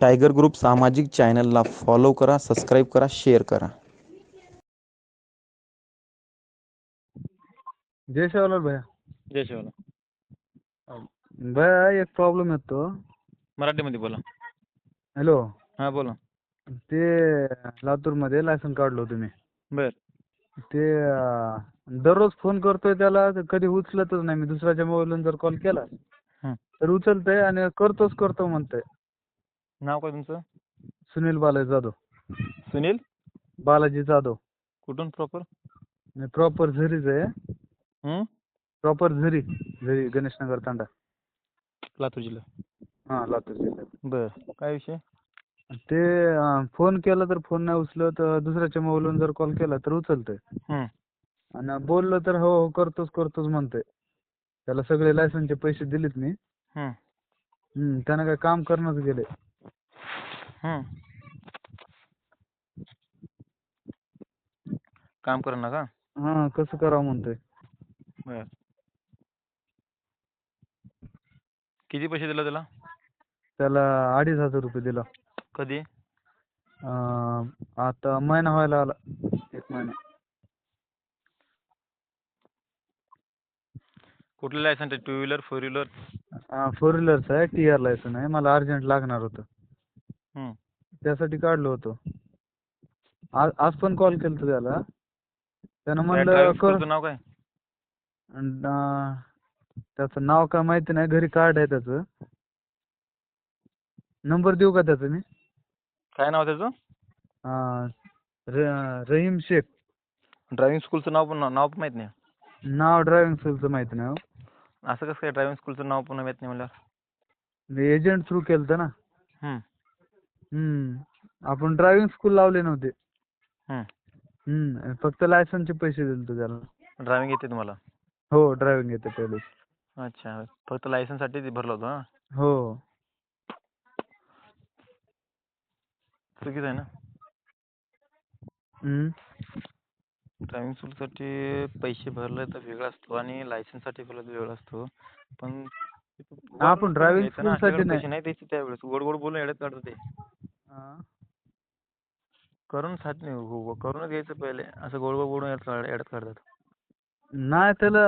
Tiger group सामाजिक चॅनलला follow करा सबस्क्राईब करा शेअर करा. जय शिवलाल भैया. जय शिवला भैया एक प्रॉब्लेम येतो. मराठीमध्ये बोला. हॅलो हा बोला. ते लातूरमध्ये लायसन काढलं होतं मी. बर. ते अं, दररोज फोन करतोय त्याला तर कधी उचलतच नाही. मी दुसऱ्याच्या मोबाईलवरून जर कॉल केला हं. तर उचलतंय आणि करतोच करतो म्हणतंय. नाव काय तुमचं? सुनील बालाजी जाधव. सुनील? बालाजी जाधव. कुठून प्रॉपर प्रॉपर झरीच आहे. प्रॉपर झरी झरी गणेशनगर तांडा. लातूर जिल्हा. हां लातूर जिल्ह्यात बर. काय विषय? ते अं, फोन केला तर फोन नाही उचलत अं, दुसऱ्याच्या मोबाईलवरून जर कॉल केला तर उचलतंय. हं. आणि बोललो तर हो हो करतोच करतोच म्हणतोय. त्याला सगळे लायसनचे पैसे दिलेत मी. हं. हम्म, त्यानं काय काम करणंच गेले हं. काम कर ना का? हा कसं करावं म्हणतोय? बर. किती पैसे दिला त्याला? त्याला अडीच हजार रुपये दिला. कधी? अं, आता महिना व्हायला आला. एक महिना. कुठलं लायसन आहे? Two wheeler four wheeler four व्हीलरचं आहे टी आर लायसन आहे. मला अर्जंट लागणार होतं. त्यासाठी काढलं होतं. आज आज पण कॉल केलता त्याला. त्यानं म्हणलं कर. नाव काय? त्याचं नाव काय माहिती नाही घरी कार्ड आहे त्याचं. नंबर देऊ का त्याचा मी? काय नाव त्याचं? रहीम शेख. ड्रायव्हिंग स्कूलचं नाव पण नाव पण माहीत नाही. नाव ड्रायव्हिंग स्कूलचं माहिती नाही हो. असं कसं काय ड्रायव्हिंग स्कूलचं नाव पण माहीत नाही म्हणल्यावर मी एजंट थ्रू केलं ना. हम्म. आपण ड्रायव्हिंग स्कूल लावले नव्हते. हं. हम्म. फक्त लायसनचे पैसे दिले त्याला. ड्रायव्हिंग येते तुम्हाला? हो ड्रायव्हिंग येते पहिले. अच्छा. फक्त लायसनसाठी भरलं होतं हा हो. चुकीचं आहे ना? हम्म. ड्रायव्हिंग स्कूलसाठी पैसे भरले तर वेगळा असतो आणि लायसन्ससाठी भरलं तर वेगळा असतो. पण आपण ना, school साठी नाही. त्यावेळेस. गोड गोड बोलून येड्यात काढतात ते. हा. करून खात नाही हो हो, करूनच घ्यायचं पहिले. असं गोड गोड बोलून येड्यात काढतात नाही त्याला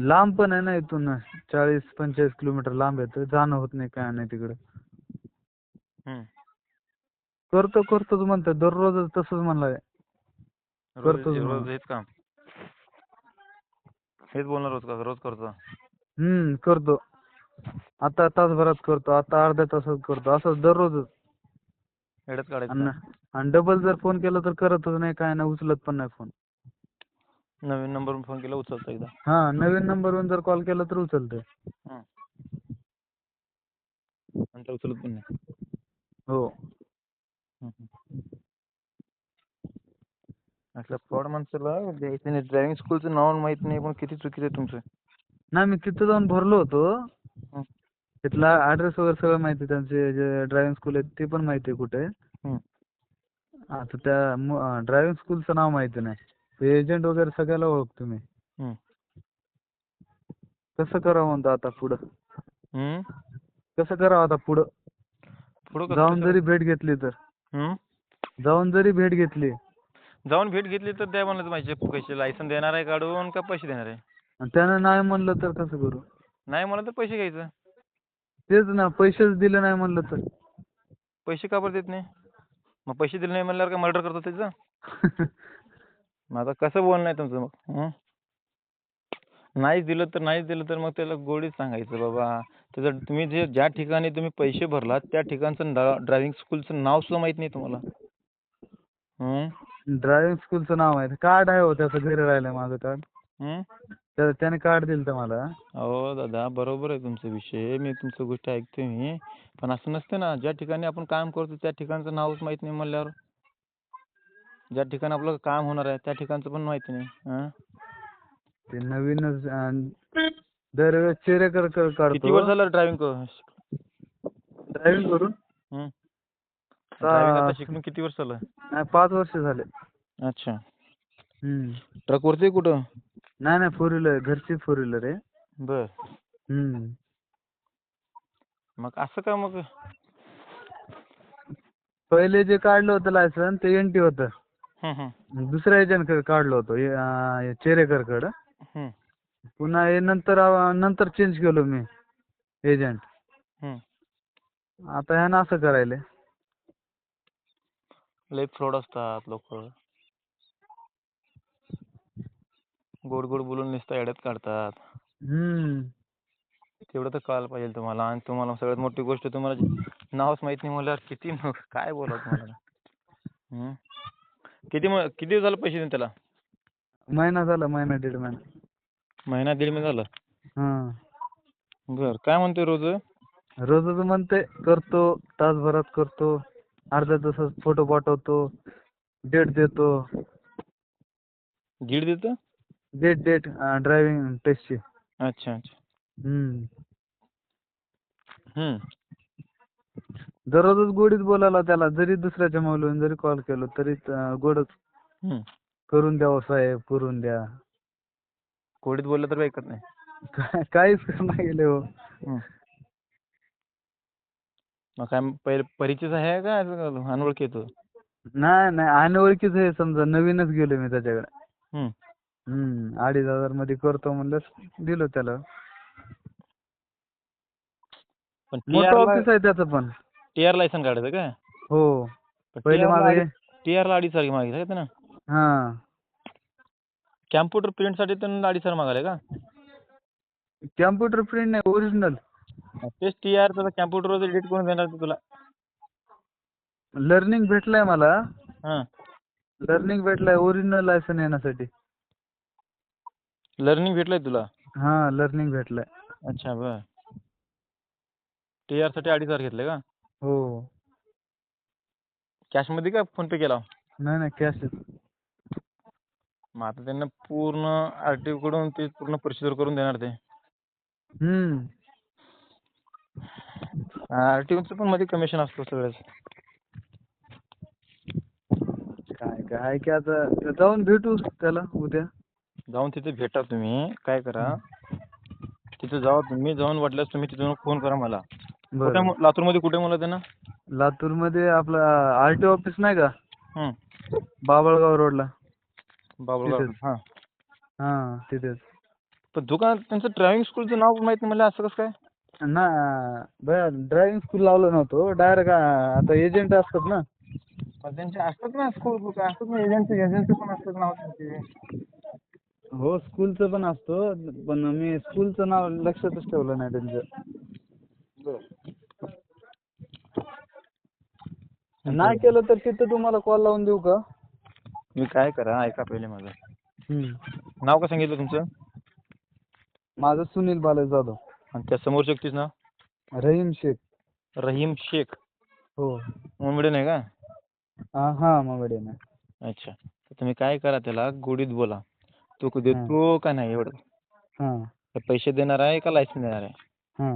लांब पण आहे ना इथून. चाळीस पंचेचाळीस किलोमीटर लांब आहे. जाणं होत नाही काय नाही तिकडे. हम्म. करतो करतोच म्हणतो. दररोज तसंच म्हणलाय रोज करतोच रोज मग. हेच काम. हेच बोलणार रोज का रोज करतो. हम्म करतो. आता तासभरात करतो आता अर्ध्या तासात करतो असं दररोज येड्यात काढायचं. आणि डबल जर फोन केला तर करतच नाही काय नाही उचलत पण नाही फोन नवीन नंबरवरून फोन केला उचलतो एकदा. हा नवीन नंबरवरून जर कॉल केला तर उचलतोय. नंतर उचलत पण नाही. हो. असल्या फ्रॉड माणसाला ड्रायव्हिंग स्कूलचं नाव माहीत नाही पण किती चुकीचं आहे तुमचं. नाही मी तिथं जाऊन भरलो होतो. तिथला ऍड्रेस वगैरे सगळं माहिती आहे. त्यांचे जे ड्रायव्हिंग स्कूल आहे ते पण माहिती आहे कुठे हं. आता त्या ड्रायव्हिंग स्कूलचं नाव माहिती नाही. एजंट वगैरे सगळ्याला ओळखतो मी. कसं करावं म्हणतो आता पुढं? कसं करावं आता पुढं? पुढं जाऊन? जरी भेट घेतली तर. हम्म? जाऊन जरी भेट घेतली. जाऊन भेट घेतली तर द्या म्हणलं माझे पैसे लायसन देणार आहे काढून का पैसे देणार आहे? आणि त्यानं नाही म्हणलं तर कसं करू? नाही म्हणलं तर पैसे घ्यायचं. तेच ना पैसेच दिले नाही म्हणलं तर. पैसे का बरं देत नाही? मग पैसे दिले नाही म्हणल्यावर काय मर्डर करतो त्याचं? मग आता कसं बोलणं आहे तुमचं मग? हं? नाहीच दिलं तर नाहीच दिलं तर मग त्याला गोडीच सांगायचं बाबा. त्याचं तुम्ही जे ज्या ठिकाणी तुम्ही पैसे भरलात त्या ठिकाणचं ड्रायव्हिंग स्कूलचं नाव सुद्धा माहीत नाही तुम्हाला. हं? ड्रायव्हिंग स्कूलचं नाव आहे कार्ड आहे हो त्याचं घरी राहिलंय माझं कार्ड हं? त्या त्याने कार्ड दिलं तर मला. अहो दादा बरोबर आहे तुमचा विषय. मी तुमचं गोष्ट ऐकतोय मी. पण असं नसतं ना ज्या ठिकाणी आपण काम करतो त्या ठिकाणचं नावच माहीत नाही म्हणल्यावर. ज्या ठिकाणी आपलं काम होणार आहे त्या ठिकाणचं पण माहिती नाही. हं? ते नवीनच अं, दरवेळेस चेहरे कर कर- किती वर्ष झालं ड्रायव्हिंग ड्रायव्हिंग करून? आता शिकून किती वर्ष झालं? नाही पाच वर्ष झाले. अच्छा. हम्म. ट्रक वरती कुठं? नाही नाही फोर व्हीलर घरची फोर व्हीलर आहे. बर. हम्म. मग असं का मग? पहिले जे काढलं होतं लायसन ते एन टी होतं दुसऱ्या एजंटकडे काढलं होतं अं, चेरेकरकडं हम्म, पुन्हा हे नंतर अं, नंतर चेंज केलो मी एजंट. आता ह्यानं असं करायले लय फ्रॉड असतात लोक. गोड गोड बोलून नुसतं येड्यात काढतात. हम्म. तेवढं तर कळायला पाहिजे तुम्हाला आणि तुम्हाला सगळ्यात मोठी गोष्ट तुम्हाला नावच माहीत नाही म्हणल्यावर किती मग काय बोलावं तुम्हाला? हम्म? किती मग किती दिवस झालं पैसे देऊन त्याला? महिना झाला महिना दीड महिना. महिना दीड महिना झाला? हा. बर काय म्हणतोय रोज? रोजच म्हणते करतो तासभरात करतो अर्ध्या तासात फोटो पाठवतो डेट देतो. दीड देतं? डेट डेट ड्रायव्हिंग टेस्टची अच्छा अच्छा. हम्म. हम्म. दररोजच गोडीत बोलायला त्याला जरी दुसऱ्याच्या मोबाईलवरून जरी कॉल केलो तरी गोडच हम्म. करून द्यावं साहेब करून द्या. कोडीत बोललं तर ऐकत नाही. काय- काहीच नाही गेले हो. हम्म. मग काय पहिले परिचय आहे का असं अनोळखी येतो नाही नाही अनोळखीच आहे समजा नवीनच गेलो मी त्याच्याकडे. हम्म. हम्म अडीच हजारमध्ये करतो म्हणलं दिलो त्याला. पण मोठं ऑफिस आहे त्याचं पण. टी आर लायसन काढायचं काय हो. पहिले माझं टी आर ला अडीच हजार मागितलं का त्यानं? हा. कॅम्प्युटर प्रिंटसाठी तर अडीच हजार मागायला का? कॅम्प्युटर प्रिंट नाही ओरिजिनल तेच टी आर त्याचा कॅम्प्युटरवर एडिट करून देणार ते तुला. लर्निंग भेटलंय मला. हा. लर्निंग भेटलंय ओरिजिनल लायसन येण्यासाठी. लर्निंग भेटलंय तुला? हा लर्निंग भेटलंय. अच्छा बर. टी आरसाठी अडीच हजार घेतले का? हो. कॅशमध्ये का फोन पे केला? नाही नाही कॅश मग आता त्यांना पूर्ण आरटीओ कडून ते पूर्ण प्रोसिजर करून देणार ते. हम्म. आरटीओचं पण मध्ये कमिशन असतो सगळ्याच काय काय की आता जाऊन भेटू त्याला उद्या. जाऊन तिथे भेटा तुम्ही. काय करा? तिथे जावा तुम्ही. जाऊन वाटल्यास तुम्ही तिथून फोन करा मला. कुठे बरं. लातूरमध्ये कुठे मला त्यांना लातूरमध्ये आपला आरटीओ ऑफिस नाही का? बाबळगाव रोडला. बाबळगाव तिथेच. हा. हा तिथेच. पण दुकान त्यांचं ड्रायव्हिंग स्कूलचं नाव माहीत नाही मला असं कसं काय? ना बया ड्रायव्हिंग स्कूल लावलं नव्हतं डायरेक्ट आता एजंट असतात ना. पण त्यांचे असतात ना स्कूल असतात ना एजन्सी एजन्सी पण असतात नाव त्यांचे. हो स्कूलचं पण असतं पण मी स्कूलचं नाव लक्षातच ठेवलं नाही त्यांचं. नाही केलं तर तिथं तुम्हाला कॉल लावून देऊ का? मी काय करा ऐका पहिले माझं. नाव का सांगितलं तुमचं? माझं सुनील बालाजी जाधव. आणि त्या समोर व्यक्तीचं नाव? रहीम शेख. रहीम शेख. हो. मुंबडे नाही का? हा हा ना अच्छा. तर तुम्ही काय करा त्याला? गोडीत बोला. तो देतो का नाही एवढं? हा. पैसे देणार आहे का लायसन देणार आहे? हा.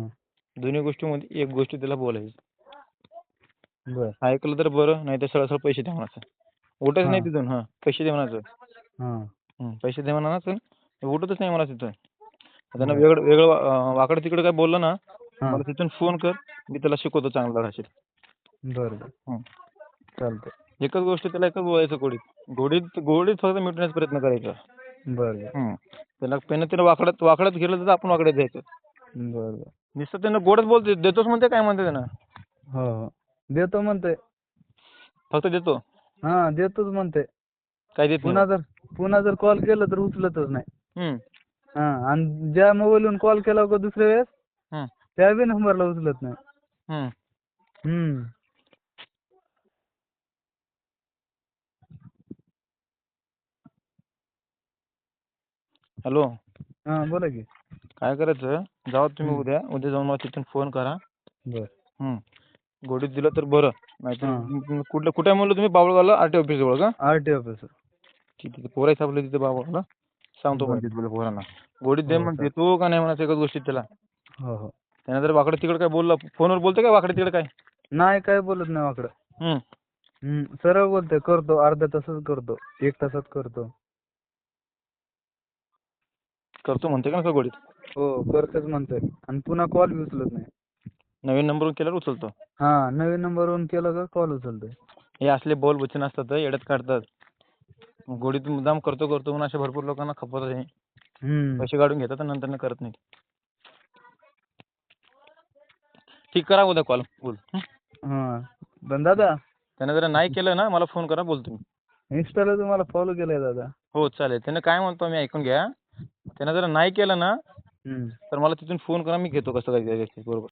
दोन्ही गोष्टीमध्ये एक गोष्ट त्याला बोलायची. बर. ऐकलं तर बरं नाही तर सरळ सरळ पैसे द्या म्हणायचं. उठच नाही. तिथून हा. पैसे दे म्हणायचं. पैसे दे म्हणायचं. उठतच नाही मला तिथून. त्यांना. वेगळं वेगळं वाकडं तिकडं काय बोललं ना मला तिथून फोन कर मी त्याला शिकवतो चांगला राहशील. बर बर. हं. चालतंय. एकच गोष्ट त्याला एकच बोलायचं गोडीत. गोडीत गोडीत फक्त मिटण्याचा प्रयत्न करायचा. बर. त्याला पेन त्याला वाकड्यात वाकड्यात गेलं तर आपण वाकड्यात द्यायचं. बर. नुसतं त्यानं गोडच बोलते देतोच म्हणते काय म्हणते त्यानं? हो हो. देतो म्हणते फक्त देतो? हा देतोच म्हणते काय देत पुन्हा नाही जर पुन्हा जर कॉल केला तर उचलतच नाही. हं. हा आणि ज्या मोबाईलवरून कॉल केला का दुसऱ्या वेळेस. त्या बी नंबरला उचलत नाही. हम्म. हॅलो हा बोला की. काय करायचं? जावा तुम्ही. उद्या. उद्या जाऊन मला तिथून फोन करा. बर. हं. गोडीत दिलं तर बरं. नाहीतर कुठलं कुठे म्हणलं तुम्ही? बाबळगावला आर टी ऑफिस जवळ का? आर टी ऑफिसर ठीक आहे पोरं आपलं तिथे बाबळगावला सांगतो पण पोरांना. गोडीत दे हो, चालेल. देतो का नाही म्हणायचं एकच गोष्टीत त्याला? हो हो. त्यानं जर वाकडं तिकडं काय बोललं फोनवर बोलतो काय वाकडं तिकडं काय? नाही काय बोलत नाही वाकडं. हम्म सरळ बोलतोय. करतो. अर्ध्या तासात करतो. एक तासात करतो. करतो म्हणते का ना गोडीत? हो करतोच म्हणतोय. आणि पुन्हा कॉल बी उचलत नाही. नवीन नंबरवरून केल्यावर उचलतो. हा नवीन नंबरवरून केलं का कॉल उचलतोय. हे असले बोल वचन असतात येड्यात काढतात. मग गोडीत मुद्दाम करतो करतो म्हणून अशा भरपूर लोकांना खपवतात हे हम्म. पैसे काढून घेतात आणि नंतर करत नाही ठीक करा उद्या कॉल बोल. हं? हा. पण दादा त्यानं जर नाही केलं ना मला फोन करा बोलतो मी. इंस्टाला तुम्हाला फॉलो केलंय दादा. हो चालेल. त्यानं काय म्हणतो मी ऐकून घ्या. त्यानं जर नाही केलं ना तर मला तिथून फोन करा मी घेतो कसं काय काय बरोबर.